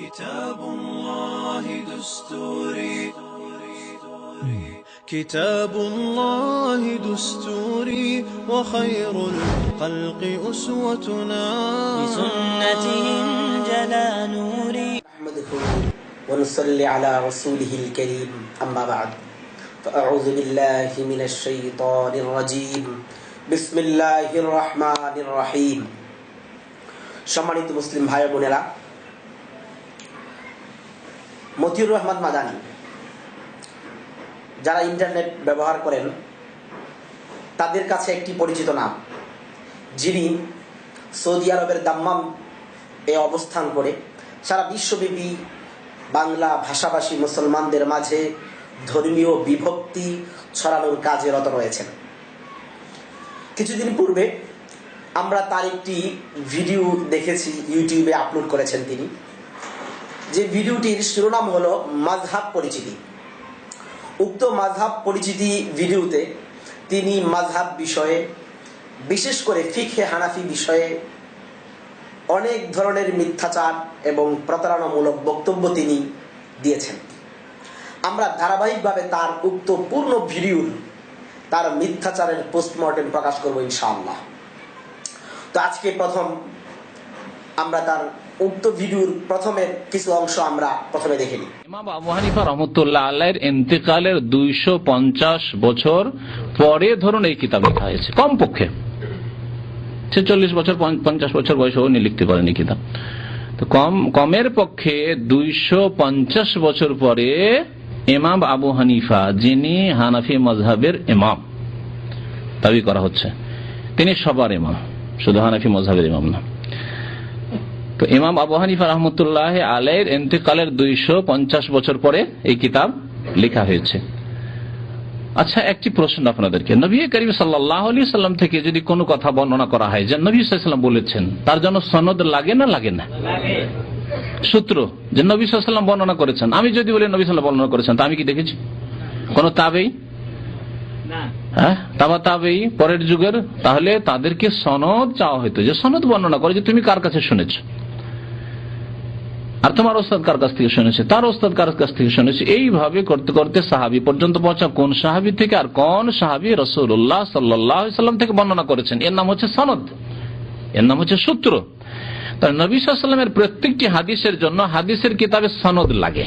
كتاب الله دستوري كتاب الله دستوري وخير الخلق أسوتنا بسنته انجلى نوري نحمده ونصلي على رسوله الكريم أما بعد فأعوذ بالله من الشيطان الرجيم بسم الله الرحمن الرحيم সম্মানিত মুসলিম ভাই বোনেরা মতিউর রহমান মাদানী, যারা ইন্টারনেট ব্যবহার করেন, তাদের কাছে একটি পরিচিত নাম। যিনি সৌদি আরবের দাম্মাম এ অবস্থান করে, সারা বিশ্বব্যাপী বাংলা ভাষাভাষী মুসলমানদের মাঝে ধর্মীয় বিভক্তি ছড়ানোর কাজে রত রয়েছেন। কিছুদিন পূর্বে আমরা তার একটি ভিডিও দেখেছি, ইউটিউবে আপলোড করেছেন তিনি। যে ভিডিওটির শিরোনাম হলো মাঝহাব পরিচিতি। উক্ত মাঝহাব পরিচিতি ভিডিওতে তিনি মাঝহাব বিষয়ে, বিশেষ করে ফিখে হানাফি বিষয়ে অনেক ধরনের মিথ্যাচার এবং প্রতারণামূলক বক্তব্য তিনি দিয়েছেন। আমরা ধারাবাহিকভাবে তার উক্ত পূর্ণ ভিডিওর, তার মিথ্যাচারের পোস্টমর্টেম প্রকাশ করব ইনশাআল্লাহ। তো আজকে প্রথম আমরা তার উক্ত ভিডিওর প্রথমের কিছু অংশ আমরা প্রথমে দেখে নিই। ইমাম আবু হানিফা রহমতুল্লাহ আল্লাহের ইন্তেকালের দুইশো পঞ্চাশ বছর পরে ধরুন এই কিতাব লেখা হয়েছে, কমপক্ষে। ছেচল্লিশ বছর, পঞ্চ- পঞ্চাশ বছর বয়সেও উনি লিখতে পারেনি কিতাব। তো কম, কমের পক্ষে দুইশো পঞ্চাশ বছর পরে ইমাম আবু হানিফা, যিনি হানাফি মজহাবের ইমাম, দাবি করা হচ্ছে। তিনি সবার ইমাম, শুধু হানাফি মজহাবের ইমাম না। তো ইমাম আবু হানিফা রহমতুল্লাহ আলের এন্তেকালের দুইশো পঞ্চাশ বছর পরে এই কিতাব লেখা হয়েছে। আচ্ছা একটি প্রশ্ন আপনাদেরকে। নবী করিম সাল্লাহ আলি সাল্লাম থেকে যদি কোনো কথা বর্ণনা করা হয় যে নবী সাল্লাম বলেছেন তার জন্য সনদ লাগে না লাগে না? সূত্র যে নবী সাল্লাম বর্ণনা করেছেন। আমি যদি বলি নবী সাল্লাম বর্ণনা করেছেন তা আমি কি দেখেছি? কোন তাবেই? হ্যাঁ? তাবা তাবেই পরের যুগের তাহলে তাদেরকে সনদ চাওয়া হইতো। যে সনদ বর্ণনা করে যে তুমি কার কাছে শুনেছ? আর তোমার ওস্তাদ কার কাছ থেকে শুনেছে? তার ওস্তাদ কার কাছ থেকে শুনেছে? এইভাবে করতে করতে সাহাবি পর্যন্ত পৌঁছা কোন সাহাবি থেকে আর কোন সাহাবি রসুল্লাহ সাল্লাহ সাল্লাম থেকে বর্ণনা করেছেন? এর নাম হচ্ছে সনদ। এর নাম হচ্ছে সূত্র। তার নবী সাল্লামের প্রত্যেকটি হাদিসের জন্য হাদিসের কিতাবে সনদ লাগে।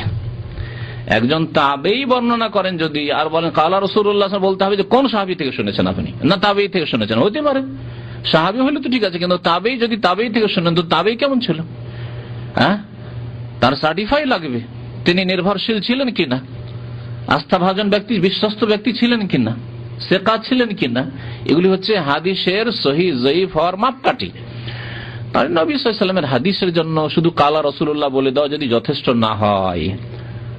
একজন তাবেই বর্ণনা করেন যদি, আর বলেন, কালা রসুল্লাহ বলতে হবে যে, কোন সাহাবি থেকে শুনেছেন আপনি? না, তাবেই থেকে শুনেছেন। হতে পারে। সাহাবি হলে তো ঠিক আছে, কিন্তু তাবেই যদি তাবেই থেকে শুনেন, তো তাবেই কেমন ছিল? হ্যাঁ? তার সার্টিফাই লাগবে। তিনি নির্ভরশীল ছিলেন কিনা? আস্থাভাজন ব্যক্তি বিশ্বস্ত ব্যক্তি ছিলেন কিনা? সে কাজ ছিলেন কিনা? এগুলি হচ্ছে হাদিসের সহি জয়ীফ হওয়ার মাপকাঠি। তার নবী সাল্লামের হাদিসের জন্য শুধু কালা রসুল্লাহ বলে দেওয়া যদি যথেষ্ট না হয়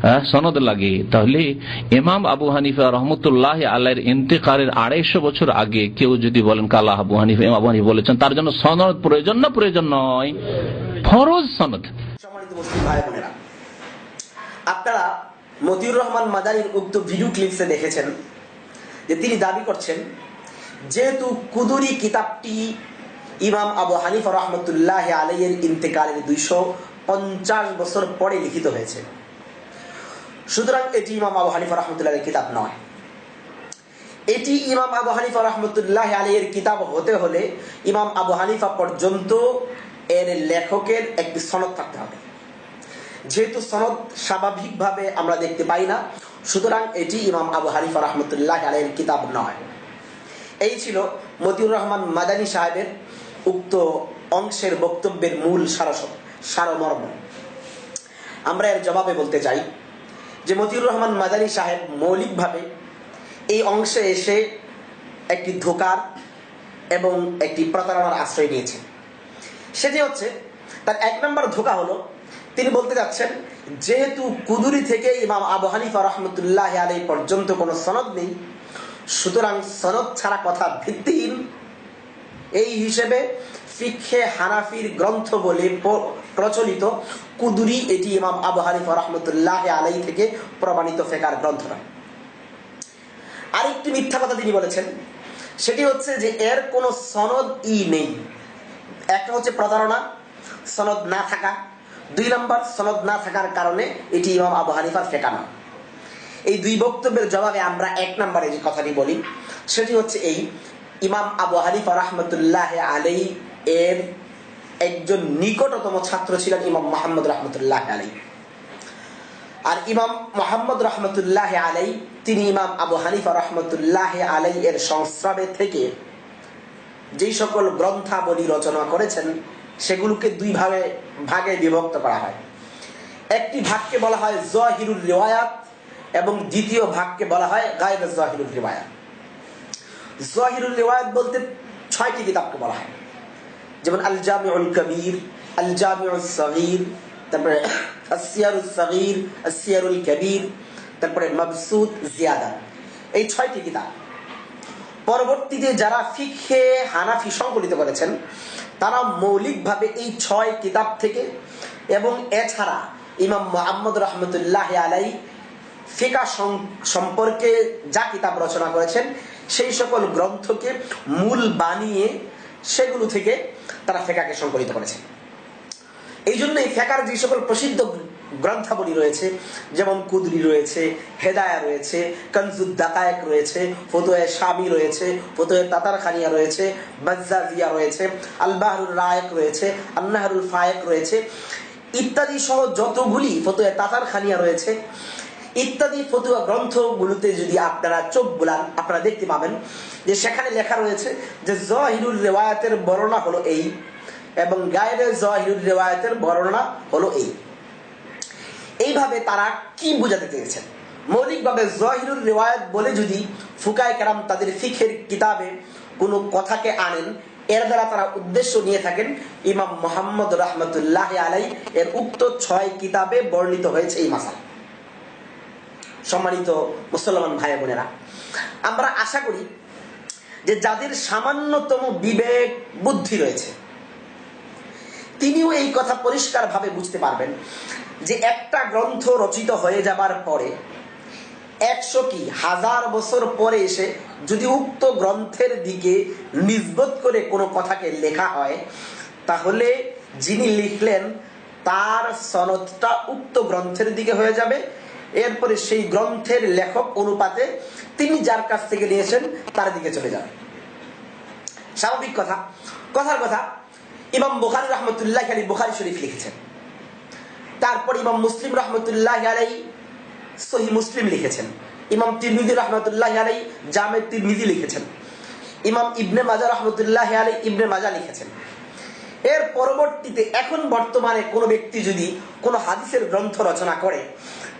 হ্যাঁ, সনদ লাগে তাহলে ইমাম আবু হানিফা রহমতুল্লাহ আল্লাহর ইন্তেকারের আড়াইশো বছর আগে কেউ যদি বলেন কালা আবু হানিফা আবু হানিফা বলেছেন তার জন্য সনদ প্রয়োজন না প্রয়োজন নয় ফরজ সনদ। মুসলিম ভাই বোনেরা। আপনারা মতিউর রহমান মাদানির উক্ত ভিডিও ক্লিপসে দেখেছেন যে তিনি দাবি করছেন, যেহেতু কুদুরি কিতাবটি ইমাম আবু হানিফা রহমতুল্লাহ আলাইয়ের ইন্তেকালের দুইশো পঞ্চাশ বছর পরে লিখিত হয়েছে। সুতরাং এটি ইমাম আবু হানিফা রহমতুল্লাহ কিতাব নয়। এটি ইমাম আবু হানিফা রহমতুল্লাহ আলীর কিতাব হতে হলে ইমাম আবু হানিফা পর্যন্ত এর লেখকের একটি সনদ থাকতে হবে। যেহেতু সনদ স্বাভাবিকভাবে আমরা দেখতে পাই না, সুতরাং এটি ইমাম আবু হানিফা রহমতুল্লাহ আলীর কিতাব নয়। এই ছিল মতিউর রহমান মাদানী সাহেবের উক্ত অংশের বক্তব্যের মূল সারস, সারমর্ম। আমরা এর জবাবে বলতে চাই যে মতিউর রহমান মাদানী সাহেব মৌলিকভাবে এই অংশে এসে একটি ধোকার এবং একটি প্রতারণার আশ্রয় নিয়েছে সেটি হচ্ছে, তার এক নম্বর ধোকা হলো তিনি বলতে যাচ্ছেন, যেহেতু কুদুরি থেকে ইমাম আবু হানিফা রহমতুল্লাহ আলী পর্যন্ত কোনো সনদ নেই, সুতরাং সনদ ছাড়া কথা ভিত্তিহীন। এই হিসেবে ফিক্ষে হানাফির গ্রন্থ বলে প্রচলিত কুদুরি এটি ইমাম আবু হানিফা রহমতুল্লাহ আলাই থেকে প্রমাণিত ফেকার গ্রন্থ নয়। আরেকটি মিথ্যা কথা তিনি বলেছেন, সেটি হচ্ছে যে এর কোনো সনদ ই নেই। একটা হচ্ছে প্রতারণা, সনদ না থাকা দুই নম্বর সনদ না থাকার কারণে এটি ইমাম আবু হানিফার ফেকানো। এই দুই বক্তব্যের জবাবে আমরা এক নম্বরে যে কথাটি বলি, সেটি হচ্ছে এই, ইমাম আবু হানিফা রহমতুল্লাহ আলাই এর একজন নিকটতম ছাত্র ছিলেন ইমাম মোহাম্মদ রহমতুল্লাহ আলাই আর ইমাম মোহাম্মদ রহমতুল্লাহ আলাই তিনি ইমাম আবু হানিফা রহমতুল্লাহ আলাই এর সংস্রবে থেকে যেই সকল গ্রন্থাবলী রচনা করেছেন সেগুলোকে দুই ভাগে ভাগে বিভক্ত করা হয়। একটি ভাগকে বলা হয় জহিরুল রিওয়ায়াত এবং দ্বিতীয় ভাগকে বলা হয় গায়েব জহিরুল রিওয়ায়াত। জহিরুল রিওয়ায়াত বলতে ছয়টি কিতাবকে বলা হয়। যেমন আল জামিউল কবির আল জামিউল সগীর, তারপরে আসিয়ারুল সগীর আসিয়ারুল কবির, তারপরে মবসুদ জিয়াদা। এই ছয়টি কিতাব। পরবর্তীতে যারা ফিখে হানাফি সংকলিত করেছেন তারা মৌলিকভাবে এই ছয় কিতাব থেকে এবং এছাড়া ইমাম মোহাম্মদ রহমতুল্লাহ আলাই ফিকা সম- সম্পর্কে যা কিতাব রচনা করেছেন, সেই সকল গ্রন্থকে মূল বানিয়ে সেগুলো থেকে তারা ফেকাকে সংকলিত করেছেন। এই জন্য এই ফেকার যে সকল প্রসিদ্ধ গ্রন্থাবলী রয়েছে, যেমন কুদরি রয়েছে, হেদায়া রয়েছে কনজুদ দাকায়েক রয়েছে, ফতোয়ে শামি রয়েছে, ফতোয়ে তাতার খানিয়া রয়েছে, বাজ্জাজিয়া রয়েছে আলবাহরুল রায়েক রয়েছে আল্লাহরুল ফায়েক রয়েছে, ইত্যাদি সহ যতগুলি ফতোয়ে তাতার খানিয়া রয়েছে, ইত্যাদি ফতুয়া গ্রন্থগুলোতে যদি আপনারা চোখ বুলান, আপনারা দেখতে পাবেন যে সেখানে লেখা রয়েছে যে জহিরুল রেওয়ায়াতের বর্ণনা হলো এই এবং গায়ের জহিরুল রেওয়ায়াতের বর্ণনা হলো এই। এইভাবে তারা কি বোঝাতে চেয়েছেন? মৌলিকভাবে জহিরুল রেওয়ায়াত বলে যদি ফুকায় কারাম তাদের ফিখের কিতাবে কোনো কথাকে আনেন, এর দ্বারা তারা উদ্দেশ্য নিয়ে থাকেন, ইমাম মোহাম্মদ রহমতুল্লাহ আলাই এর উক্ত ছয় কিতাবে বর্ণিত হয়েছে এই মাসাল। সম্মানিত মুসলমান ভাই বোনেরা, আমরা আশা করি যে যাদের সামান্যতম বিবেক বুদ্ধি রয়েছে, তিনিও এই কথা পরিষ্কারভাবে বুঝতে পারবেন যে একটা গ্রন্থ রচিত হয়ে যাবার পরে, একশো কি হাজার বছর পরে এসে যদি উক্ত গ্রন্থের দিকে নিজবত করে কোনো কথাকে লেখা হয়, তাহলে যিনি লিখলেন তার সনদটা উক্ত গ্রন্থের দিকে হয়ে যাবে। এরপরে সেই গ্রন্থের লেখক অনুপাতে তিনি যার কাছ থেকে নিয়েছেন তার দিকে চলে যাবে। স্বাভাবিক কথা। কথার কথা, ইমাম বুখারি রহমতুল্লাহ আলী বুখারি শরীফ লিখেছেন। তারপর ইমাম মুসলিম রহমতুল্লাহ আলাই সহি মুসলিম লিখেছেন। ইমাম তিরমিজি রহমতুল্লাহ আলাই জামে তিরমিজি লিখেছেন। ইমাম ইবনে মাজা রহমতুল্লাহ আলাই ইবনে মাজা লিখেছেন। এর পরবর্তীতে এখন বর্তমানে কোনো ব্যক্তি যদি কোনো হাদিসের গ্রন্থ রচনা করে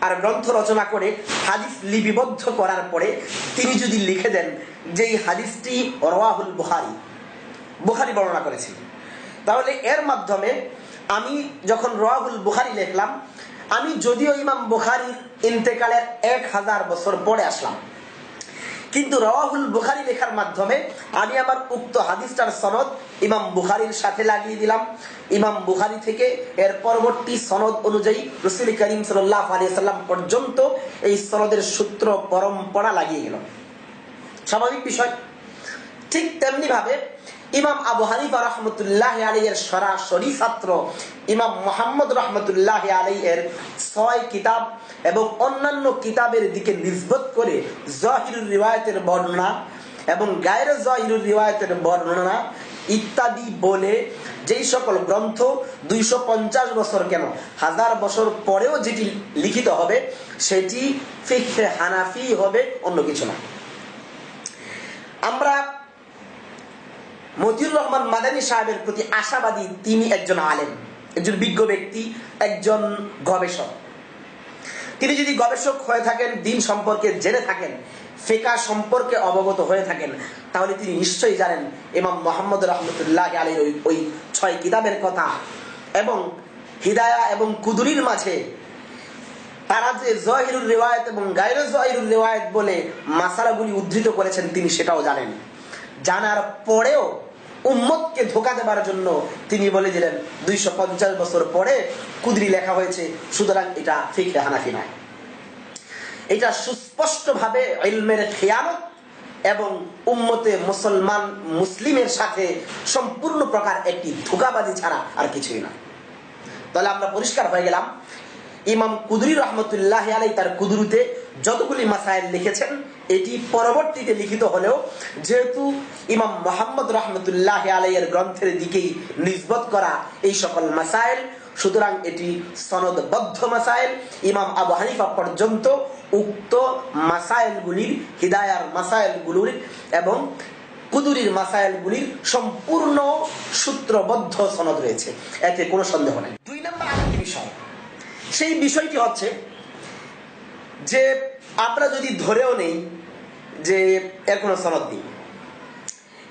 আর গ্রন্থ রচনা করে হাদিস লিপিবদ্ধ করার পরে তিনি যদি লিখে দেন যে এই হাদিসটি রওয়াহুল বুখারি বুখারি বর্ণনা করেছেন। তাহলে এর মাধ্যমে আমি যখন রওয়াহুল বুখারি লিখলাম, আমি যদিও ইমাম বুখারির ইন্তেকালের এক হাজার বছর পরে আসলাম। কিন্তু রওয়াহুল বুখারি লেখার মাধ্যমে আমি আমার উক্ত হাদিসটার সনদ ইমাম বুখারির সাথে লাগিয়ে দিলাম। ইমাম বুখারি থেকে এর পরবর্তী সনদ অনুযায়ী রসুল করিম সাল্লাহ আলিয়াল্লাম পর্যন্ত এই সনদের সূত্র পরম্পরা লাগিয়ে গেল। স্বাভাবিক বিষয়। ঠিক তেমনি ভাবে ইমাম আবু হানিফা রহমতুল্লাহ এর সরাসরি ছাত্র, ইমাম মোহাম্মদ রহমতুল্লাহ এর ছয় কিতাব এবং অন্যান্য কিতাবের দিকে নিজবত করে জহিরুল রিওয়ায়তের বর্ণনা এবং গায়ের জহিরুল রিওয়ায়তের বর্ণনা ইত্যাদি বলে যেই সকল গ্রন্থ দুইশো পঞ্চাশ বছর কেন হাজার বছর পরেও যেটি লিখিত হবে, সেটি ফিখে হানাফি হবে, অন্য কিছু না। আমরা মতিউর রহমান মাদানী সাহেবের প্রতি আশাবাদী তিনি একজন আলেম, একজন বিজ্ঞ ব্যক্তি, একজন গবেষক। তিনি যদি গবেষক হয়ে থাকেন, দিন সম্পর্কে জেনে থাকেন, ফেকা সম্পর্কে অবগত হয়ে থাকেন, তাহলে তিনি নিশ্চয়ই জানেন ইমাম মোহাম্মদ রহমতুল্লাহ আলীর ওই ওই ছয় কিতাবের কথা এবং হিদায়া এবং কুদুরির মাঝে তারা যে জহিরুল রেওয়ায়ত এবং গায়র জহিরুল রেওয়ায়ত বলে মাসালাগুলি উদ্ধৃত করেছেন, তিনি সেটাও জানেন। জানার পরেও উম্মতকে ধোকা দেবার জন্য তিনি বলে দিলেন, দুইশো পঞ্চাশ বছর পরে কুদরি লেখা হয়েছে, সুতরাং এটা ফিকে হানাফি নয়। এটা সুস্পষ্টভাবে ইলমের খেয়ানত এবং উম্মতে মুসলমান মুসলিমের সাথে সম্পূর্ণ প্রকার একটি ধোকাবাজি ছাড়া আর কিছুই নয়। তাহলে আমরা পরিষ্কার হয়ে গেলাম। ইমাম কুদরি রহমতুল্লাহ আলাই তার কুদরুতে যতগুলি মাসাইল লিখেছেন এটি পরবর্তীতে লিখিত হলেও যেহেতু ইমাম মোহাম্মদ রহমতুল্লাহ আলাইয়ের গ্রন্থের দিকেই নিজবত করা এই সকল মাসাইল, সুতরাং এটি সনদবদ্ধ মাসাইল। ইমাম আবু হানিফা পর্যন্ত উক্ত মাসাইলগুলির, হিদায়ার মাসাইলগুলির এবং কুদুরির মাসাইলগুলির সম্পূর্ণ সূত্রবদ্ধ সনদ রয়েছে। এতে কোনো সন্দেহ নেই। দুই নম্বর আরেকটি বিষয়। সেই বিষয়টি হচ্ছে যে আমরা যদি ধরেও নেই যে এর কোনো সনদ নেই।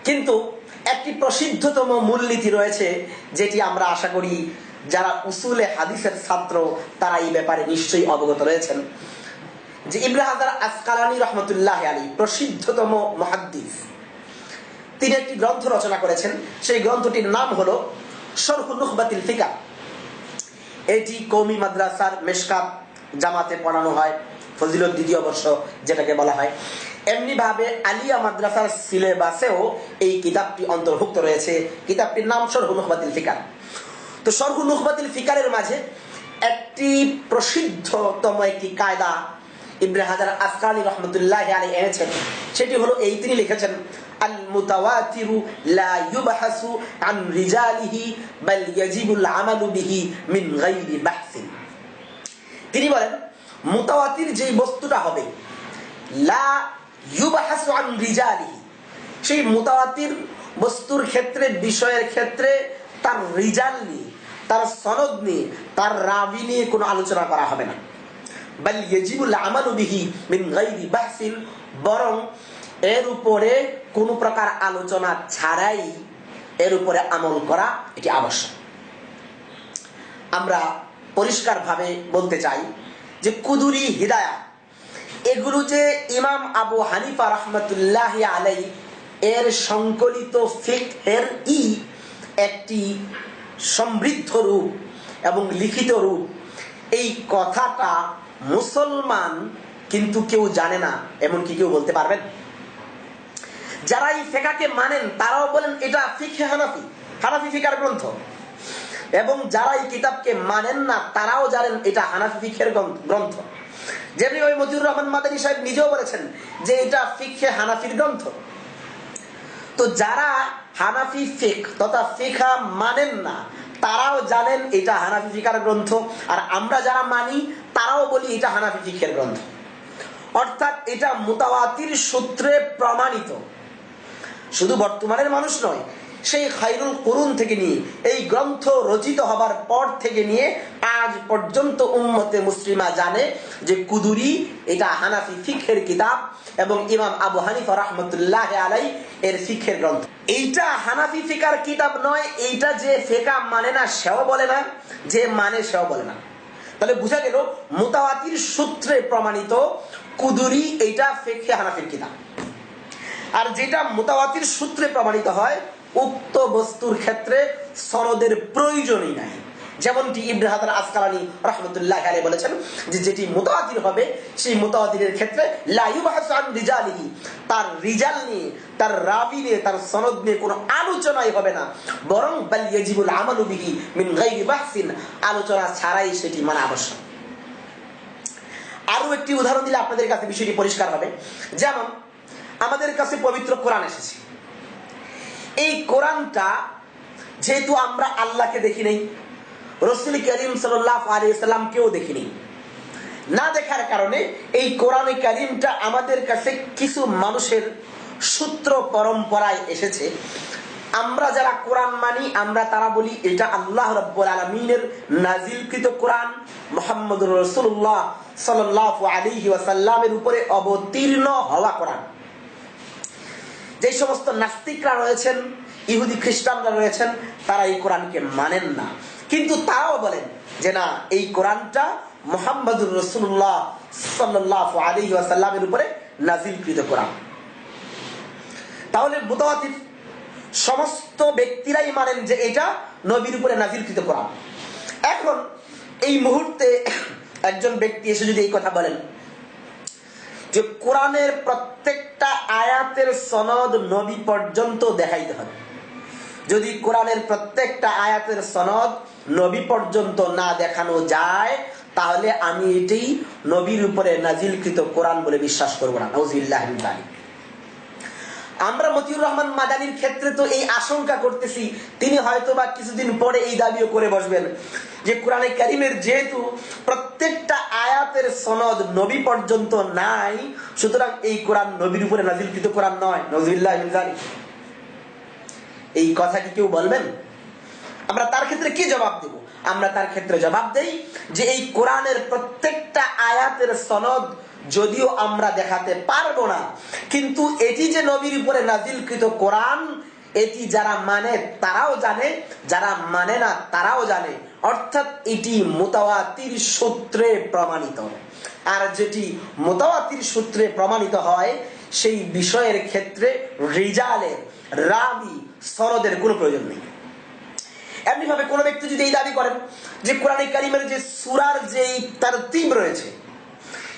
কিন্তু একটি প্রসিদ্ধতম মূলনীতি রয়েছে যেটি আমরা আশা করি যারা উসুলে হাদিসের ছাত্র, তারা এই ব্যাপারে নিশ্চয়ই অবগত রয়েছেন। যে হাজার আসকালানি রহমতুল্লাহ আলী প্রসিদ্ধতম মহাদ্দিস, তিনি একটি গ্রন্থ রচনা করেছেন। সেই গ্রন্থটির নাম হলো সরহু নুখবাতিল ফিকা এটি কৌমি মাদ্রাসার মেশকাত জামাতে পড়ানো হয়। ফজিলত দ্বিতীয় বর্ষ যেটাকে বলা হয়। এমনি ভাবে আলিয়া মাদ্রাসার সিলেবাসেও এই কিতাবটি অন্তর্ভুক্ত রয়েছে। কিতাবটির নাম সরহু নুখবাতিল ফিকার। তো সরহু নুখবাতিল ফিকারের মাঝে একটি প্রসিদ্ধতম একটি কায়দা ইব্রাহ হাজার আসকানি রহমতুল্লাহ আলী এনেছেন। সেটি হলো এই তিনি লিখেছেন আল মুতাওয়াতিরু লা ইউবহাসু আন রিজালিহি বাল ইয়াজিবুল আমালু বিহি মিন গায়রি বাহসিন। তিনি বলেন মুতাওয়াতির যেই বস্তুটা হবে, লা ইউবহাসু আন রিজালিহি, সেই মুতাওয়াতির বস্তুর ক্ষেত্রে, বিষয়ের ক্ষেত্রে তার রিজাল নিয়ে, তার সনদ নিয়ে, তার রাবি নিয়ে কোনো আলোচনা করা হবে না। বাল ইয়াজিবুল আমালু বিহি মিন গায়রি বাহসিন, বরং এর উপরে কোন প্রকার আলোচনা ছাড়াই এর উপরে আমল করা এটি আবশ্যক। আমরা পরিষ্কারভাবে বলতে চাই যে কুদুরি হিদায়া, এগুলো যে ইমাম আবু হানিফা রহমতুল্লাহ আলাই এর সংকলিত ফিকহের ই একটি সমৃদ্ধ রূপ এবং লিখিত রূপ। এই কথাটা মুসলমান কিন্তু কেউ জানে না, এমনকি কেউ বলতে পারবেন। যারা এই ফেকাকে মানেন, তারাও বলেন, এটা ফিখে হানাফি। হানাফি ফিকার গ্রন্থ। এবং যারা এই কিতাবকে মানেন না, তারাও জানেন এটা হানাফি ফিখের গ্রন্থ যেমনি ওই মতিউর রহমান মাদানী সাহেব নিজেও বলেছেন যে এটা ফিখে হানাফির গ্রন্থ। তো যারা হানাফি ফিক তথা ফিখা মানেন না, তারাও জানেন এটা হানাফি ফিকার গ্রন্থ। আর আমরা যারা মানি, তারাও বলি এটা হানাফি ফিকের গ্রন্থ। অর্থাৎ এটা মোতাবাতির সূত্রে প্রমাণিত। শুধু বর্তমানের মানুষ নয় সেই খাইরুল করুন থেকে নিয়ে, এই গ্রন্থ রচিত হবার পর থেকে নিয়ে আজ পর্যন্ত উম্মতে মুসলিমা জানে যে কুদুরি এটা হানাফি ফিখের কিতাব এবং ইমাম আবু হানিফা রহমতুল্লাহ আলাই এর ফিখের গ্রন্থ। এইটা হানাফি ফিকার কিতাব নয়, এইটা যে ফেকা মানে না সেও বলে না, যে মানে সেও বলে না। তাহলে বুঝা গেল, মোতাওয়াতির সূত্রে প্রমাণিত কুদুরি এইটা ফেকে হানাফির কিতাব। আর যেটা মোতাবাতির সূত্রে প্রমাণিত হয় উক্ত বস্তুর ক্ষেত্রে সনদের প্রয়োজনই নাই। যেমনটি আসকালানি রহমতুল্লাহ আলী বলেছেন যে যেটি মোতাবাতির হবে, সেই মোতাবাতিরের ক্ষেত্রে তার রিজাল নিয়ে, তার রাবি নিয়ে, তার সনদ নিয়ে কোনো আলোচনাই হবে না। বরং বালিয়াজিবুল মিন বাহসিন, আলোচনা ছাড়াই সেটি মানা আবশ্যক। আরও একটি উদাহরণ দিলে আপনাদের কাছে বিষয়টি পরিষ্কার হবে। যেমন, আমাদের কাছে পবিত্র কোরআন এসেছে। এই কোরআনটা যেহেতু আমরা আল্লাহকে দেখি নেই, রসুল করিম সাল্লামকেও দেখি নেই। না দেখার কারণে এই কোরআনে করিমটা আমাদের কাছে কিছু মানুষের সূত্র পরম্পরায় এসেছে। আমরা যারা কোরআন মানি, আমরা তারা বলি এটা আল্লাহ রব্বুল আলমিনের নাজিলকৃত কোরআন। মোহাম্মদ রসুল্লাহ সাল্লাহ আলী ওয়াসাল্লামের উপরে অবতীর্ণ হওয়া কোরআন। যে সমস্ত নাস্তিকরা রয়েছেন, ইহুদি খ্রিস্টানরা রয়েছেন, তারা এই কোরআনকে মানেন না। কিন্তু তারাও বলেন যে না, এই কোরআনটা মোহাম্মদুর রসুল্লাহ সাল্লাহ আলী ওয়াসাল্লামের উপরে নাজিলকৃত কোরআন। তাহলে মুতাওয়াতির সমস্ত ব্যক্তিরাই মানেন যে এটা নবীর উপরে নাজিলকৃত কোরআন। এখন এই মুহূর্তে একজন ব্যক্তি এসে যদি এই কথা বলেন যে কোরআনের প্রত্যেকটা আয়াতের সনদ নবী পর্যন্ত দেখাইতে হবে। যদি কোরআনের প্রত্যেকটা আয়াতের সনদ নবী পর্যন্ত না দেখানো যায়, তাহলে আমি এটাই নবীর উপরে নাজিলকৃত কোরআন বলে বিশ্বাস করব না। নজিল্লাহ আমরা মতিউর রহমান মাদানির ক্ষেত্রে তো এই আশঙ্কা করতেছি, তিনি হয়তো বা কিছুদিন পরে এই দাবিও করে বসবেন যে কোরআনে কারিমের যেহেতু প্রত্যেকটা আয়াতের সনদ নবী পর্যন্ত নাই, সুতরাং এই কোরআন নবীর উপরে নাজিলকৃত কোরআন নয়। নজিল্লাহ এই কথা কি কেউ বলবেন? আমরা তার ক্ষেত্রে কি জবাব দেব? আমরা তার ক্ষেত্রে জবাব দেই যে এই কোরআনের প্রত্যেকটা আয়াতের সনদ যদিও আমরা দেখাতে পারব না, কিন্তু এটি যে নবীর উপরে নাজিলকৃত কোরআন, এটি যারা মানে তারাও জানে, যারা মানে না তারাও জানে। অর্থাৎ এটি মোতাওয়াতির সূত্রে প্রমাণিত। আর যেটি মোতাওয়াতির সূত্রে প্রমাণিত হয়, সেই বিষয়ের ক্ষেত্রে রিজালের রাবি, সনদের কোনো প্রয়োজন নেই। এমনিভাবে কোনো ব্যক্তি যদি এই দাবি করেন যে কোরআন কারিমের যে সুরার যে তার তিম রয়েছে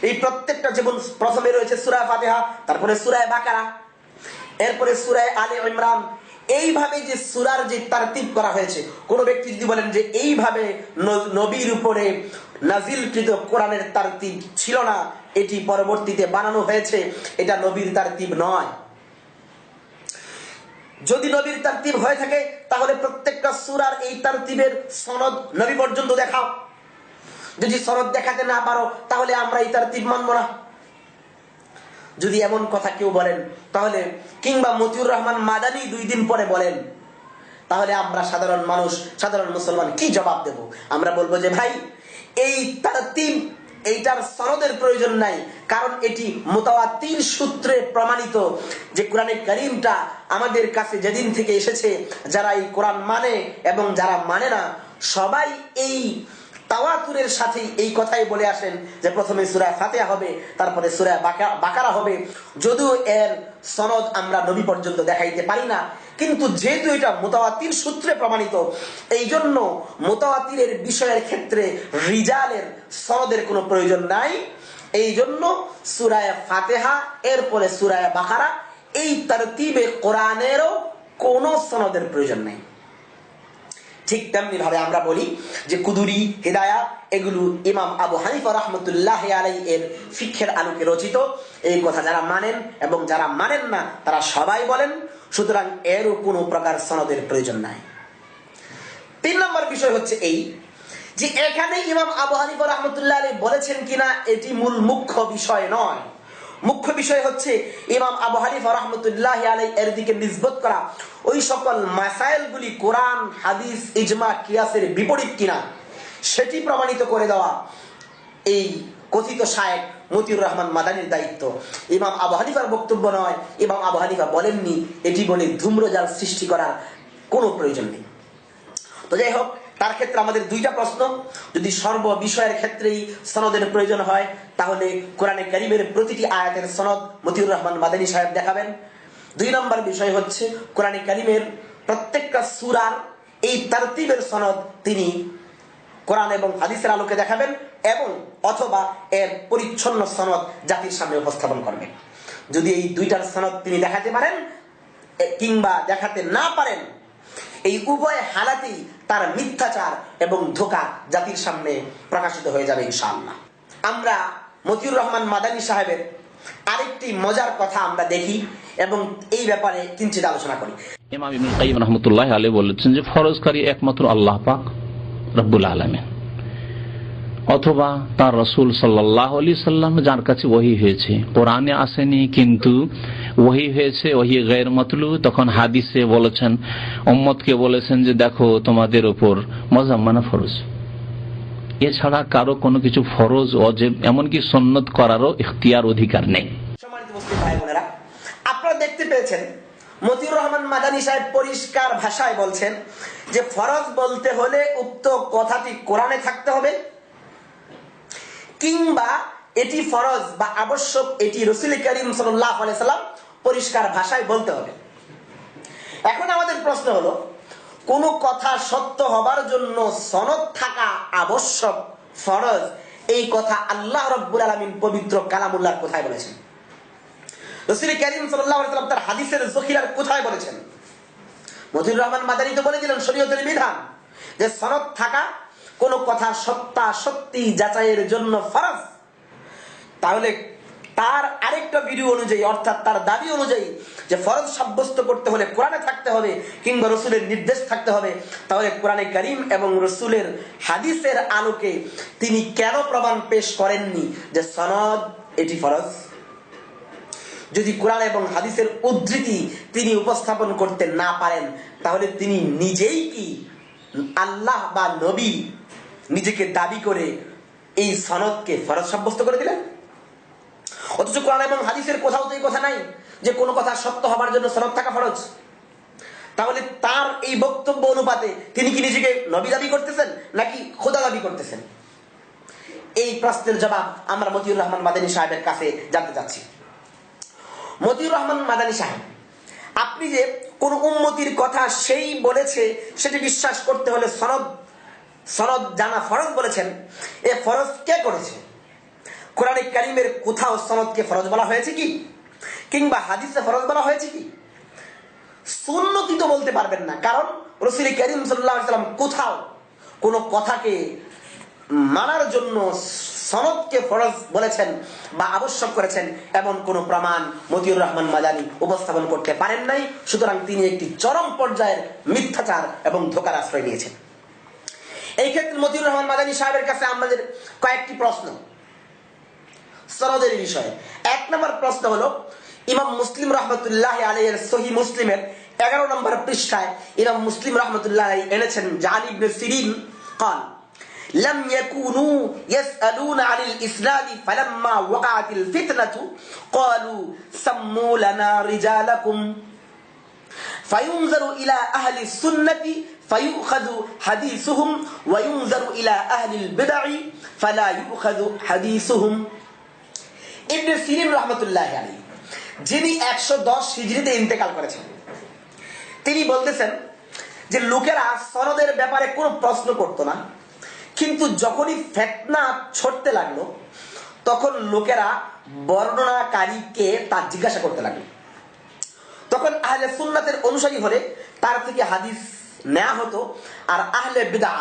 এই প্রত্যেকটা যেমন প্রথমে রয়েছে সুরায় ফাতেহা, তারপরে সুরায় বাকারা, এরপরে সুরায় আলে ইমরান। এইভাবে যে সুরার যে তারতিব করা হয়েছে, কোন ব্যক্তি যদি বলেন যে এইভাবে নবীর উপরে নাজিলকৃত কোরআনের তারতিব ছিল না, এটি পরবর্তীতে বানানো হয়েছে, এটা নবীর তারতিব নয়। যদি নবীর তারতিব হয়ে থাকে, তাহলে প্রত্যেকটা সুরার এই তারতিবের সনদ নবী পর্যন্ত দেখাও। যদি সনদ দেখাতে না পারো, তাহলে আমরা এই তারতিব মানবো না। যদি এমন কথা কেউ বলেন, তাহলে কিংবা মতিউর রহমান মাদানি দুই দিন পরে বলেন, তাহলে আমরা সাধারণ মানুষ, সাধারণ মুসলমান কি জবাব দেব? আমরা বলব যে, ভাই, এই তারতিব এইটার সনদের প্রয়োজন নাই, কারণ এটি মোতাওয়াতির সূত্রে প্রমাণিত যে কোরআনে করিমটা আমাদের কাছে যেদিন থেকে এসেছে, যারা এই কোরআন মানে এবং যারা মানে না, সবাই এই তাওয়াতুরের সাথে এই কথাই বলে আসেন যে প্রথমে সুরায় ফাতেহা হবে, তারপরে সুরায় বাকা- বাকারা হবে। যদিও এর সনদ আমরা নবী পর্যন্ত দেখাইতে পারি না, কিন্তু যেহেতু এটা মোতাওয়াতির সূত্রে প্রমাণিত এই জন্য মোতাওয়াতিরের বিষয়ের ক্ষেত্রে রিজালের সনদের কোনো প্রয়োজন নাই। এই জন্য সুরায় ফাতেহা, এরপরে সুরায় বাকারা, এই তারতিবে কোরআনেরও কোনো সনদের প্রয়োজন নেই। ঠিক তেমনি ভাবে আমরা বলি যে কুদুরি, হেদায়া, এগুলো ইমাম আবু হানিফা রহমতুল্লাহ আলাই এর ফিক্ষের আলোকে রচিত। এই কথা যারা মানেন এবং যারা মানেন না, তারা সবাই বলেন, সুতরাং এরও কোনো প্রকার সনদের প্রয়োজন নাই। তিন নম্বর বিষয় হচ্ছে এই যে এখানে ইমাম আবু হানিফা রহমতুল্লাহ আলী বলেছেন কিনা, এটি মূল মুখ্য বিষয় নয়। মুখ্য বিষয় হচ্ছে ইমাম আবু হানিফা রহমতুল্লাহ আলাই এর দিকে নিজবত করা, ওই সকল মাসাইলগুলি কোরআন, হাদিস, ইজমা, কিয়াসের বিপরীত কিনা সেটি প্রমাণিত করে দেওয়া এই কথিত শায়েক মতিউর রহমান মাদানির দায়িত্ব। ইমাম আবু হানিফার বক্তব্য নয়, ইমাম আবু হানিফা বলেননি, এটি বলে ধূম্রজাল সৃষ্টি করার কোনো প্রয়োজন নেই। তো যাই হোক তার ক্ষেত্রে আমাদের দুইটা প্রশ্ন। যদি সর্ব বিষয়ের ক্ষেত্রেই সনদের প্রয়োজন হয়, তাহলে কোরআনে করিমের প্রতিটি আয়াতের সনদ মতিউর রহমান মাদানী সাহেব দেখাবেন। দুই নম্বর বিষয় হচ্ছে, কোরআনে করিমের প্রত্যেকটা সুরার এই তারতিবের সনদ তিনি কোরআন এবং হাদিসের আলোকে দেখাবেন এবং অথবা এর পরিচ্ছন্ন সনদ জাতির সামনে উপস্থাপন করবেন। যদি এই দুইটার সনদ তিনি দেখাতে পারেন কিংবা দেখাতে না পারেন এই উভয় হালাতেই তার মিথ্যাচার এবং ধোকা জাতির সামনে প্রকাশিত হয়ে যাবে ইনশাআল্লাহ। আমরা মতিউর রহমান মাদানী সাহেবের আরেকটি মজার কথা আমরা দেখি এবং এই ব্যাপারে কিঞ্চিত আলোচনা করি। ইমাম ইবনুল কাইয়িম রহমতুল্লাহ আলী বলেছেন যে ফরজকারী একমাত্র আল্লাহ পাক রব্বুল আলমেন। অথবা তার রসুল সাল্লাহ আলি সাল্লাম যার কাছে ওহি হয়েছে। কোরআনে আসেনি, কিন্তু ওহি হয়েছে, ওহি গैर মতলু। তখন হাদিসে বলেছেন, উম্মতকে বলেছেন যে, দেখো, তোমাদের উপর মজাম্মানা ফরজ। এছাড়া কারও কোনো কিছু ফরজ, অজেব, এমনকি সন্ন্যত করারও ইখতিয়ার অধিকার নেই। আপনারা দেখতে পেয়েছেন, মতিউর রহমান মাদানী সাহেব পরিষ্কার ভাষায় বলছেন যে, ফরজ বলতে হলে উক্ত কথাটি কোরআনে থাকতে হবে। কিংবা এটি ফরজ বা আবশ্যক, এটি রসুল করিম সাল্লাহ সাল্লাম পরিষ্কার ভাষায় বলতে হবে। এখন আমাদের প্রশ্ন হলো, কোন কথা সত্য হবার জন্য সনদ থাকা আবশ্যক, ফরজ? এই কথা আল্লাহ রব্বুল আলমিন পবিত্র কালামুল্লাহ কোথায় বলেছেন? রসুল করিম সাল্লাম তার হাদিসের জখিরার কোথায় বলেছেন? মতিউর রহমান মাদানী তো বলে দিলেন শরীয়তের বিধান যে সনদ থাকা কোন কথা সত্তা সত্যি যাচাইয়ের জন্য ফরজ। তাহলে তার আরেকটা ভিডিও অনুযায়ী, অর্থাৎ তার দাবি অনুযায়ী, যে ফরজ সাব্যস্ত করতে হলে কোরআনে থাকতে হবে কিংবা রসুলের নির্দেশ থাকতে হবে, তাহলে কোরআনে করিম এবং রসুলের হাদিসের আলোকে তিনি কেন প্রমাণ পেশ করেননি যে সনদ এটি ফরজ? যদি কোরআন এবং হাদিসের উদ্ধৃতি তিনি উপস্থাপন করতে না পারেন, তাহলে তিনি নিজেই কি? আল্লাহ বা নবী? নিজেকে দাবি করে এই সনদকে ফরজ সাব্যস্ত করে দিলেন? অথচ কোরআন এবং হাদিসের কোথাও তো এই কথা নাই যে কোনো কথা সত্য হবার জন্য সনদ থাকা ফরজ। তাহলে তার এই বক্তব্য অনুপাতে তিনি কি নিজেকে নবী দাবি করতেছেন নাকি খোদা দাবি করতেছেন? এই প্রশ্নের জবাব আমরা মতিউর রহমান মাদানী সাহেবের কাছে জানতে চাচ্ছি। মতিউর রহমান মাদানী সাহেব, আপনি যে কোন উন্মতির কথা সেই বলেছে, সেটি বিশ্বাস করতে হলে সনদ সনদ জানা ফরজ বলেছেন। এ ফরজ কে করেছে? কোরআনে কারিমের কোথাও সনদকে ফরজ বলা হয়েছে কি? কিংবা হাদিসে ফরজ বলা হয়েছে কি? সুন্নতি তো বলতে পারবেন না, কারণ রসুল করিম সাল্লাম কোথাও কোনো কথাকে মানার জন্য সনদকে ফরজ বলেছেন বা আবশ্যক করেছেন এমন কোন প্রমাণ মতিউর রহমান মাদানি উপস্থাপন করতে পারেন নাই। সুতরাং তিনি একটি চরম পর্যায়ের মিথ্যাচার এবং ধোকার আশ্রয় নিয়েছেন। এই ক্ষেত্রে মতিউর রহমান মাদানি সাহেবের কাছে আমাদের কয়েকটি প্রশ্ন সনদের বিষয়ে এক নম্বর প্রশ্ন হলো ইমাম মুসলিম রহমতুল্লাহ আলাইয়ের সহি মুসলিমের এগারো নম্বর পৃষ্ঠায় ইমাম মুসলিম রহমতুল্লাহ আলাই এনেছেন জান ইবনে সিরিন قال لم يكونوا يسألون عن الإسناد فلما وقعت الفتنة قالوا سموا لنا رجالكم فينظر إلى أهل السنة فيؤخذ حديثهم وينظر إلى أهل البدع فلا يؤخذ حديثهم ইবনে সিরিন রহমতুল্লাহ আলী যিনি একশো দশ হিজড়িতে ইন্তেকাল করেছেন তিনি বলতেছেন যে লোকেরা সনদের ব্যাপারে কোনো প্রশ্ন করতো না কিন্তু যখনই ফেতনা ছড়তে লাগলো তখন লোকেরা বর্ণনাকারীকে তা জিজ্ঞাসা করতে লাগলো তখন আহলে সুন্নাতের অনুসারী হলে তার থেকে হাদিস নেওয়া হতো আর আহলে বিদা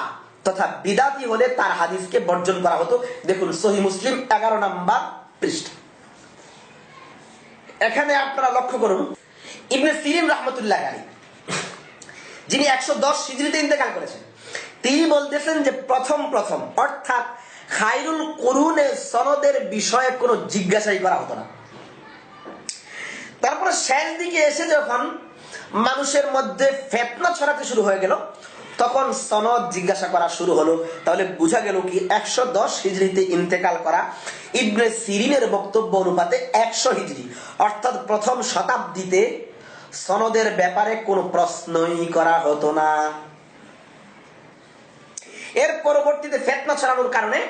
তথা বিদাতি হলে তার হাদিসকে বর্জন করা হতো। দেখুন, সহি মুসলিম এগারো নাম্বার পৃষ্ঠা। এখানে আপনারা লক্ষ্য করুন, ইবনে সিরিন রহমতুল্লাহ আলী যিনি একশো দশ সিজরিতে ইন্তেকাল করেছেন, তিনি বলতেছেন যে প্রথম প্রথম, অর্থাৎ খাইরুল করুনে সনদের বিষয়ে কোনো জিজ্ঞাসাই করা হতো না। তারপরে শেষ দিকে এসে যখন মানুষের মধ্যে ফেতনা ছড়াতে শুরু হয়ে গেল। তখন সনদ জিজ্ঞাসা করা শুরু হলো। তাহলে বোঝা গেল কি একশো দশ হিজড়িতে ইন্তেকাল করা ইবনে সিরিনের বক্তব্য অনুপাতে একশো হিজড়ি। অর্থাৎ প্রথম শতাব্দীতে সনদের ব্যাপারে কোনো প্রশ্নই করা হতো না। এর পরবর্তীতে ফেতনা ছড়ানোর কারণে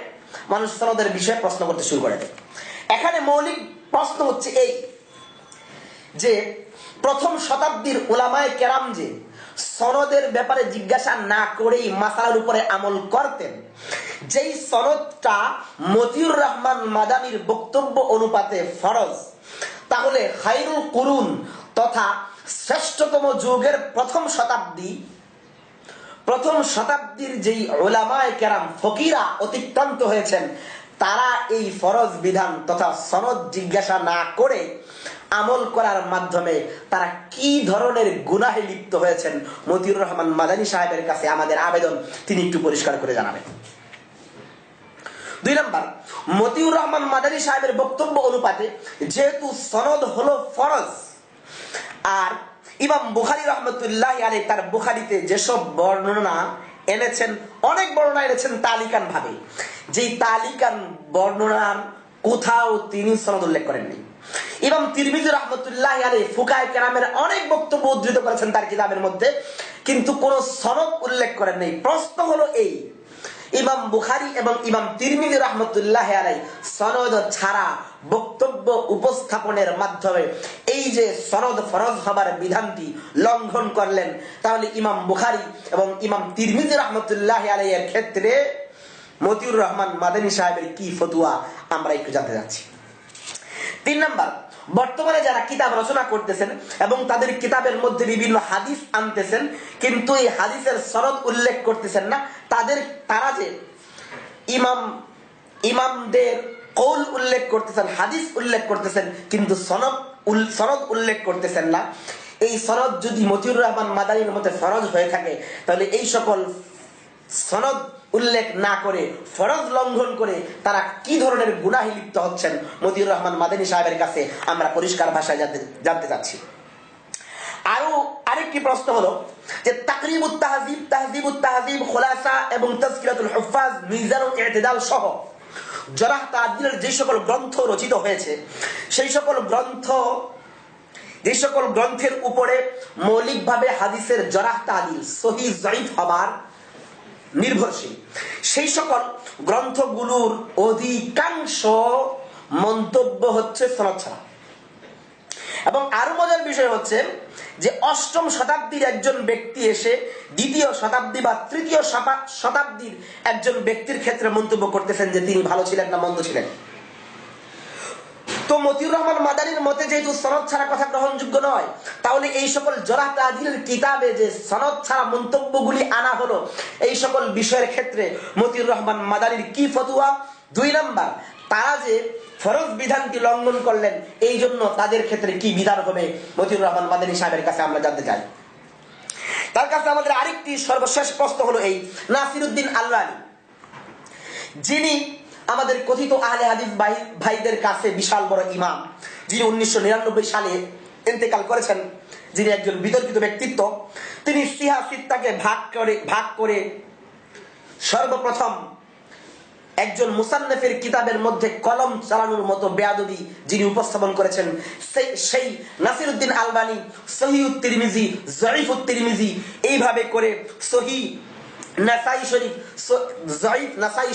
মানুষ সনদের বিষয়ে প্রশ্ন করতে শুরু করে এখানে মৌলিক প্রশ্ন হচ্ছে এই যে প্রথম শতাব্দীর ওলামায় কেরাম যে সনদের ব্যাপারে জিজ্ঞাসা না করেই মাসালার উপরে আমল করতেন, যেই সনদটা মতিউর রহমান মাদানির বক্তব্য অনুপাতে ফরজ, তাহলে হাইরুল কুরুন তথা শ্রেষ্ঠতম যুগের প্রথম শতাব্দী, প্রথম শতাব্দীর যেই ওলামায় কেরাম ফকিরা অতিক্রান্ত হয়েছেন, তারা এই ফরজ বিধান তথা সনদ জিজ্ঞাসা না করে আমল করার মাধ্যমে তারা কি ধরনের গুনাহে লিপ্ত হয়েছেন? মতিউর রহমান মাদানী সাহেবের কাছে আমাদের আবেদন তিনি একটু পরিষ্কার করে জানাবেন। দুই নম্বর, মতিউর রহমান মাদানী সাহেবের বক্তব্য অনুপাতে যেহেতু সনদ হলো ফরজ, আর ইমাম বুখারি রহমতুল্লাহ আলী তার বুখারিতে যেসব বর্ণনা এনেছেন, অনেক বর্ণনা এনেছেন তালিকান ভাবে যেই তালিকান বর্ণনার কোথাও তিনি সনদ উল্লেখ করেননি। ইমাম তিরমিজি রহমতুল্লাহ আলী ফুকায় কেরামের অনেক বক্তব্য উদ্ধৃত করেছেন তার কিতাবের মধ্যে, কিন্তু কোন সনদ উল্লেখ করেন নেই। প্রশ্ন হলো এই, ইমাম বুখারি এবং ইমাম তিরমিজি রহমতুল্লাহ আলাই সনদ ছাড়া বক্তব্য উপস্থাপনের মাধ্যমে এই যে সনদ ফরজ হবার বিধানটি লঙ্ঘন করলেন, তাহলে ইমাম বুখারি এবং ইমাম তিরমিজি রহমতুল্লাহ আলাইয়ের ক্ষেত্রে মতিউর রহমান মাদানী সাহেবের কি ফতুয়া, আমরা একটু জানতে যাচ্ছি। তিন নম্বর, বর্তমানে যারা কিতাব রচনা করতেছেন এবং তাদের কিতাবের মধ্যে বিভিন্ন হাদিস আনতেছেন, কিন্তু এই হাদিসের সনদ উল্লেখ করতেছেন না, তাদের, তারা যে ইমাম, ইমামদের কৌল উল্লেখ করতেছেন, হাদিস উল্লেখ করতেছেন, কিন্তু সনদ সনদ উল্লেখ করতেছেন না। এই সনদ যদি মতিউর রহমান মাদানির মতে ফরজ হয়ে থাকে, তাহলে এই সকল সনদ উল্লেখ না করে, ফরজ লঙ্ঘন করে তারা কি ধরনের গুনাহি লিপ্ত হচ্ছেন? মতিউর রহমান মাদানী সাহেবের কাছে আমরা পরিষ্কার ভাষায় জানতে চাচ্ছি। আরও আরেকটি প্রশ্ন হলো যে, তাকরিবুত তাহজিব তাহজিব, খোলাসা এবং তাজকিরাতুল হুফাজ মিজানুল সহ জরাহ তাদিলের যে সকল গ্রন্থ রচিত হয়েছে, সেই সকল গ্রন্থ, যে সকল গ্রন্থের উপরে মৌলিকভাবে হাদিসের জরাহ তাদিল সহি জয়ীফ হবার নির্ভরশীল। সেই সকল গ্রন্থগুলোর অধিকাংশ মন্তব্য হচ্ছে সনদ ছাড়া। এবং আরও মজার বিষয় হচ্ছে যে অষ্টম শতাব্দীর একজন ব্যক্তি এসে দ্বিতীয় শতাব্দী বা তৃতীয় শতা- শতাব্দীর একজন ব্যক্তির ক্ষেত্রে মন্তব্য করতেছেন যে তিনি ভালো ছিলেন না মন্দ ছিলেন। তো মতিউর রহমান মাদানির মতে যেহেতু সনদ ছাড়া কথা গ্রহণযোগ্য নয়, তাহলে এই সকল জরাহ তাজিলের কিতাবে যে সনদ ছাড়া মন্তব্যগুলি আনা হলো, এই সকল বিষয়ের ক্ষেত্রে মতিউর রহমান মাদানির কি ফতুয়া? দুই নাম্বার, তারা যে ফরজ বিধানটি লঙ্ঘন করলেন, এই জন্য তাদের ক্ষেত্রে কি বিধান হবে? মতিউর রহমান মাদানী সাহেবের কাছে আমরা জানতে চাই। তার কাছে আমাদের আরেকটি সর্বশেষ প্রশ্ন হলো এই, নাসিরুদ্দিন আল্লাহ যিনি আমাদের কথিত আহলে হাদিস ভাই, ভাইদের কাছে বিশাল বড় ইমাম, যিনি উনিশশো নিরানব্বই সালে ইন্তেকাল করেছেন, যিনি একজন বিতর্কিত ব্যক্তিত্ব, তিনি সিহা সিত্তাকে ভাগ করে ভাগ করে সর্বপ্রথম একজন মুসান্নফের কিতাবের মধ্যে কলম চালানোর মতো বেয়াদবি যিনি উপস্থাপন করেছেন, সেই সেই নাসিরুদ্দিন আলবানি জয়ীফুত তিরমিজি, এইভাবে করে সহি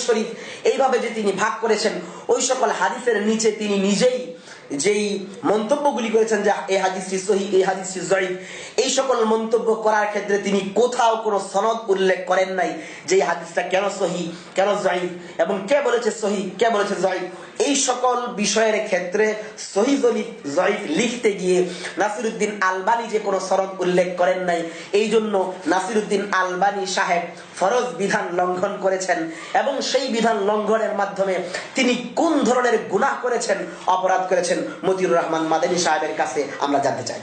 শরীফ এইভাবে যে তিনি ভাগ করেছেন, ওই সকল হাদিসের নিচে তিনি নিজেই যেই মন্তব্যগুলি করেছেন যে এই হাদিসটি সহি এই হাদিসটি জয়ীফ এই সকল মন্তব্য করার ক্ষেত্রে তিনি কোথাও কোনো সনদ উল্লেখ করেন নাই যে হাদিসটা কেন সহি, কেন জয়ীফ এবং কে বলেছে সহি, কে বলেছে জয়ীফ এই সকল বিষয়ের ক্ষেত্রে লিখতে গিয়ে নাসিরুদ্দিন আলবানি যে কোনো সনদ উল্লেখ করেন নাই এই জন্য নাসিরুদ্দিন আলবানি সাহেব ফরজ বিধান লঙ্ঘন করেছেন এবং সেই বিধান লঙ্ঘনের মাধ্যমে তিনি কোন ধরনের গুনাহ করেছেন, অপরাধ করেছেন, মতিউর রহমান মাদানী সাহেবের কাছে আমরা জানতে চাই।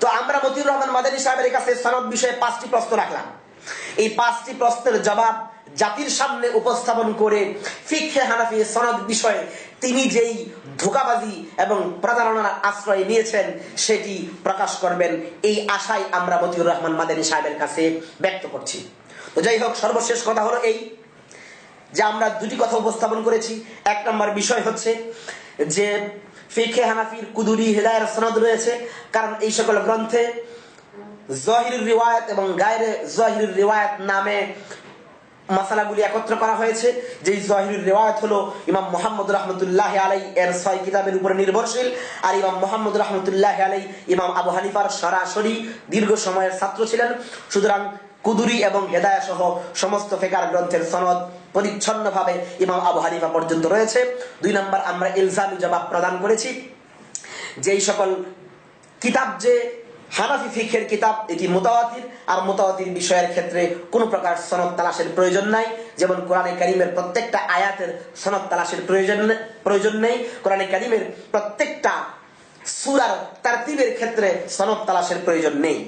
তো আমরা মতিউর রহমান মাদানী সাহেবের কাছে সনদ বিষয়ে পাঁচটি প্রশ্ন রাখলাম। এই পাঁচটি প্রশ্নের জবাব জাতির সামনে উপস্থাপন করে ফিকহে হানাফি সনদ বিষয়ে তিনি যেই ধোকাবাজি এবং প্রতারণার আশ্রয় নিয়েছেন, সেটি প্রকাশ করবেন। এই আশায় আমরা মতিউর রহমান মাদানী সাহেবের কাছে ব্যক্ত করছি। তো যাই হোক, সর্বশেষ কথা হলো এই যে আমরা দুটি কথা উপস্থাপন করেছি। এক নম্বর বিষয় হচ্ছে যে ফিখে হানাফির কুদুরি হেদায়ের সনদ রয়েছে, কারণ এই সকল গ্রন্থে জহির রিওয়ায়াত এবং গায়ের জহির রিওয়ায়াত নামে মাসালাগুলি একত্র করা হয়েছে। যেই জহির রেওয়ায়ত হলো ইমাম মোহাম্মদ রহমতুল্লাহ আলাই এর ছয় কিতাবের উপরে নির্ভরশীল। আর ইমাম মোহাম্মদ রহমতুল্লাহ আলাই ইমাম আবু হানিফার সরাসরি দীর্ঘ সময়ের ছাত্র ছিলেন। সুতরাং কুদুরি এবং হেদায়া সহ সমস্ত ফেকার গ্রন্থের সনদ পরিচ্ছন্ন ভাবে ইমাম আবু হানিফা পর্যন্ত রয়েছে। দুই নম্বর, আমরা ইলজামি জবাব প্রদান করেছি। যেই সকল কিতাব যে হানাফি ফিখের কিতাব এটি মোতাওয়াতির, আর মোতাওয়াতির বিষয়ের ক্ষেত্রে কোনো প্রকার সনদ তালাশের প্রয়োজন নাই। যেমন কোরআনে কারিমের প্রত্যেকটা আয়াতের সনদ তালাশের প্রয়োজন প্রয়োজন নেই। কোরআনে কারিমের প্রত্যেকটা সুরার তারতিবের ক্ষেত্রে সনদ তালাশের প্রয়োজন নেই।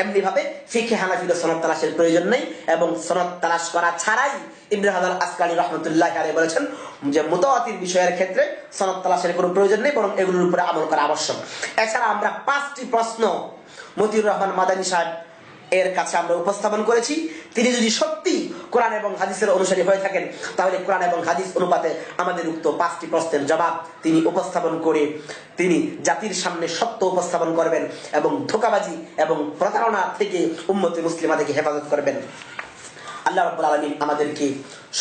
এমনি ভাবে ফিখে হানাফিল সনদ তালাশের প্রয়োজন নেই এবং সনদ তালাশ করা ছাড়াই ইবনে হাজার আসকানি রহমতুল্লাহ আলী বলেছেন যে মুতাওয়াতির বিষয়ের ক্ষেত্রে সনদ তালাশের কোনো প্রয়োজন নেই, বরং এগুলোর উপরে আমল করা আবশ্যক। এছাড়া আমরা পাঁচটি প্রশ্ন মতিউর রহমান মাদানী সাহেব এর কাছে আমরা উপস্থাপন করেছি। তিনি যদি সত্যি কোরআন এবং হাদিসের অনুসারী হয়ে থাকেন, তাহলে কোরআন এবং হাদিস অনুপাতে আমাদের উক্ত পাঁচটি প্রশ্নের জবাব তিনি উপস্থাপন করে তিনি জাতির সামনে সত্য উপস্থাপন করবেন এবং ধোকাবাজি এবং প্রতারণা থেকে উম্মতি মুসলিমাদেরকে হেফাজত করবেন। আল্লাহ রাব্বুল আলামিন আমাদেরকে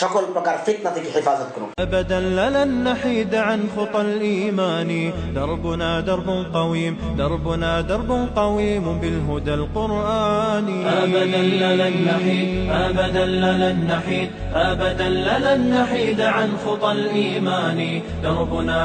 সকল প্রকার ফিতনা থেকে হেফাজত করুন أبدا لن نحيد عن خطى الإيمان دربنا درب قويم دربنا درب قويم بالهدى القرآني أبدا لن نحيد أبدا لن نحيد أبدا لن نحيد عن خطى الإيمان دربنا